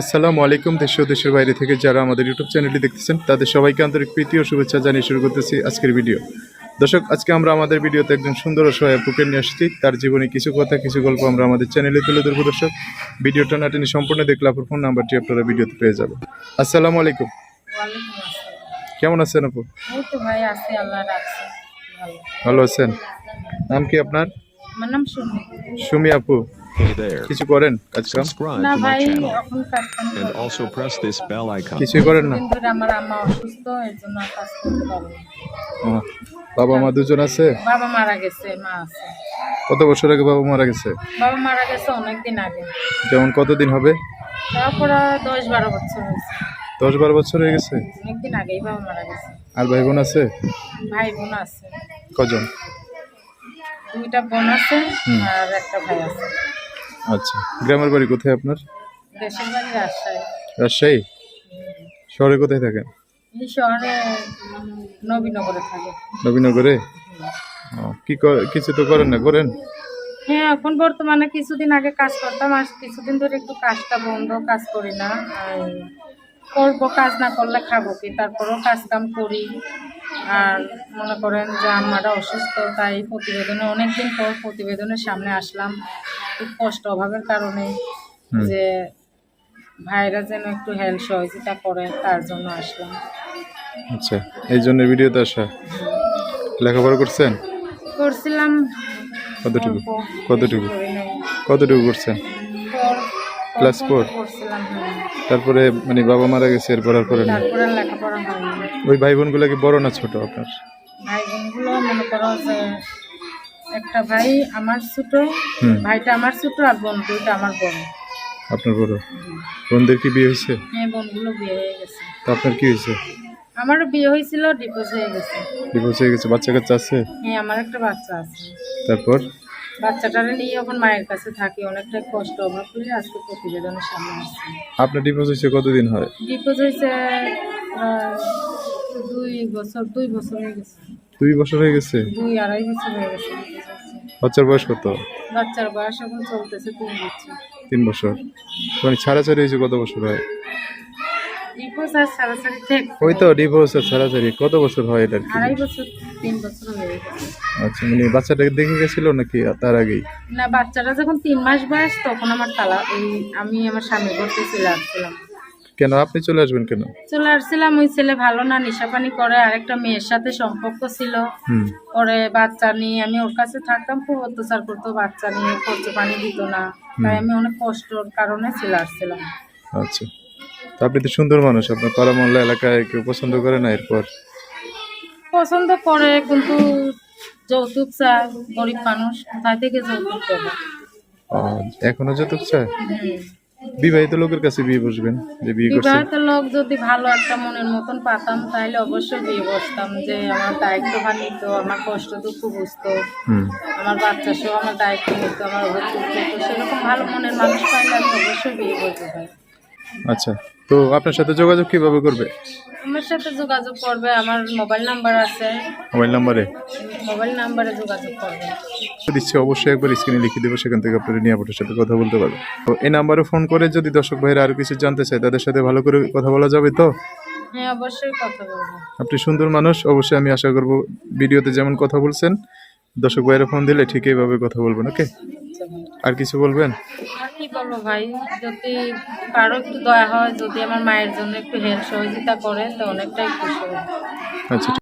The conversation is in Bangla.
আসসালামু আলাইকুম দেশ ও দেশের বাইরে থেকে যারা আমাদের ইউটিউব চ্যানেলটি দেখতেছেন তাদের সবাইকে আন্তরিক প্রীতি ও শুভেচ্ছা জানিয়ে শুরু করতেছি আজকের ভিডিও। দর্শক আজকে আমরা আমাদের ভিডিওতে একজন সুন্দর ও সহায় পুকুর নিয়ে আসছি। তার জীবনে কিছু কথা কিছু গল্প আমরা আমাদের চ্যানেলে তুলে ধরবো দর্শক। ভিডিওটা না টেনে সম্পূর্ণ দেখলে আপনার ফোন নাম্বারটি আপনারা ভিডিওতে পেয়ে যাবেন। আসসালামু আলাইকুম। কেমন আছেন আপু? ভালো। আছেন? নাম কি আপনার? সুমি আপু। Hey there. কিছু করেন? কাজ কাম? Subscribe না to my ভাই channel. এখন কাজ কাম and করি। also press this bell icon. কিছুই করেন না? ধরে আমার আম্মা অসুস্থ এর জন্য আর কাজ করতে পারি না। ও, বাবা মা দুজন আছে? বাবা মারা গেছে মা আছে। কত বছর আগে বাবা মারা গেছে? বাবা মারা গেছে অনেকদিন আগে। যেমন কতদিন হবে? তারপরে দশ বারো বছর হয়েছে। দশ বারো বছর হয়ে গেছে? অনেকদিন আগেই বাবা মারা গেছে। আর ভাই বোন আছে? ভাই বোন আছে। কজন? দুইটা বোন আছে আর একটা ভাই আছে। আচ্ছা গ্রামের বাড়ি কোথায় আপনার? রাজশাহী। শহরে কোথায় থাকেন? শহরে নবীনগরে থাকে। নবীনগরে? ও, কি ক- কিছু তো করেন না করেন? হ্যাঁ এখন বর্তমানে কিছুদিন আগে কাজ করতাম আর কিছুদিন ধরে একটু কাজটা বন্ধ কাজ করি না। আর করব কাজ না করলে খাব কি? তারপরেও কাজ কাম করি। আর মনে করেন যে আমারা অসুস্থ তাই প্রতিবেদনে অনেকদিন পর প্রতিবেদনের সামনে আসলাম। খুব কষ্ট অভাবের কারণে যে ভাইরা যেন একটু হেল্প সহযোগিতা করে তার জন্য আসলাম। আচ্ছা এই জন্য ভিডিওতে আসা। লেখাপড়া করছেন? করছিলাম। কতটুকু? কতটুকু। কতটুকু করছেন? ক্লাস? করছিলাম হ্যাঁ। তারপরে মানে বাবা মারা গেছে এরপর আর করেন? ওই ভাই বোনগুলো কি বড় না ছোট আপনার? ভাই বোনগুলো মনে করো যে একটা ভাই আমার ছোট ভাইটা আমার ছোট আর বোন দুইটা আমার বোন। আপনার বড়? বোনদের কি বিয়ে হয়েছে? হ্যাঁ বোনগুলো বিয়ে হয়ে গেছে। তো আপনার কি হয়েছে? আমারও বিয়ে হয়েছিল ডিভোর্স হয়ে গেছে। ডিভোর্স হয়ে গেছে বাচ্চা কাচ্চা আছে? হ্যাঁ আমার একটা বাচ্চা আছে। তারপর? বাচ্চাটারে নিয়ে এখন মায়ের কাছে থাকি অনেকটাই কষ্ট অভাব করে আজকে প্রতিবেদনের সামনে আসছে। আপনার ডিভোর্স হয়েছে কতদিন হয়? ডিভোর্স হয়েছে দুই বছর দুই বছর হয়ে গেছে। দুই বছর হয়ে গেছে? দুই আড়াই বছর হয়ে গেছে। বাচ্চার বয়স কত? বাচ্চার বয়স এখন চলতেছে তিন বছর। তিন বছর। মানে ছাড়াছাড়ি হয়েছে কত বছর হয়? ওই তো ডিভোর্স আর ছাড়াছাড়ি। কত বছর হয় এটা আড়াই বছর তিন বছর হয়ে আচ্ছা মানে বাচ্চাটাকে দেখে গেছিল নাকি তার আগেই? না বাচ্চাটা যখন তিন মাস বয়স তখন আমার তালা আমি আমার স্বামী ঘরতে চলে আসছিলাম। কেন? আপনি চলে আসবেন কেন? চলে আসছিলাম ওই ছেলে ভালো না নেশা পানি করে আরেকটা মেয়ের সাথে সম্পর্ক ছিল। পরে বাচ্চা নিয়ে আমি ওর কাছে থাকতাম খুব অত্যাচার করতো বাচ্চা নিয়ে খরচ পানি দিত না। তাই আমি অনেক কষ্টর কারণে চলে আসছিলাম। আচ্ছা। তো আপনি তো সুন্দর মানুষ আপনার পাড়া মহল্লা এলাকায় কেউ পছন্দ করে না এরপর? পছন্দ করে কিন্তু যৌতুক চায় গরিব মানুষ কোথায় থেকে যৌতুক দেবে এখনও যৌতুক চায়। বিবাহিত লোকের কাছে বিয়ে বসবেন যে বিয়ে করছেন? বিবাহিত লোক যদি ভালো একটা মনের মতন পাতাম তাহলে অবশ্যই বিয়ে বসতাম। যে আমার দায়িত্ব নিত আমার কষ্ট দুঃখ বুঝতো। আমার বাচ্চা সহ আমার দায়িত্ব নিত আমার অভাব সেরকম ভালো মনের মানুষ পাইলে আমি অবশ্যই বিয়ে করতে পারি আচ্ছা। তো আপনার সাথে যোগাযোগ কীভাবে করবে? আমার সাথে যোগাযোগ করবে আমার মোবাইল নাম্বার আছে। মোবাইল নাম্বারে? মোবাইল নাম্বারে যোগাযোগ করবে। দিচ্ছি অবশ্যই একবার স্ক্রিনে লিখে দেবো সেখান থেকে আপনারা নিয়ে আপনার সাথে কথা বলতে পারবেন। তো এই নাম্বারে ফোন করে যদি দর্শক ভাইরা আরও কিছু জানতে চায় তাদের সাথে ভালো করে কথা বলা যাবে তো? হ্যাঁ অবশ্যই কথা বলব। আপনি সুন্দর মানুষ অবশ্যই আমি আশা করব ভিডিওতে যেমন কথা বলছেন দর্শক ভাইরা ফোন দিলে ঠিক এইভাবে কথা বলবেন ওকে আচ্ছা। আর কিছু বলবেন? কি করব ভাই? যদি কারও একটু দয়া হয়, যদি আমার মায়ের জন্য একটু হেল্প সহযোগিতা করে, তো অনেকটাই খুশি আচ্ছা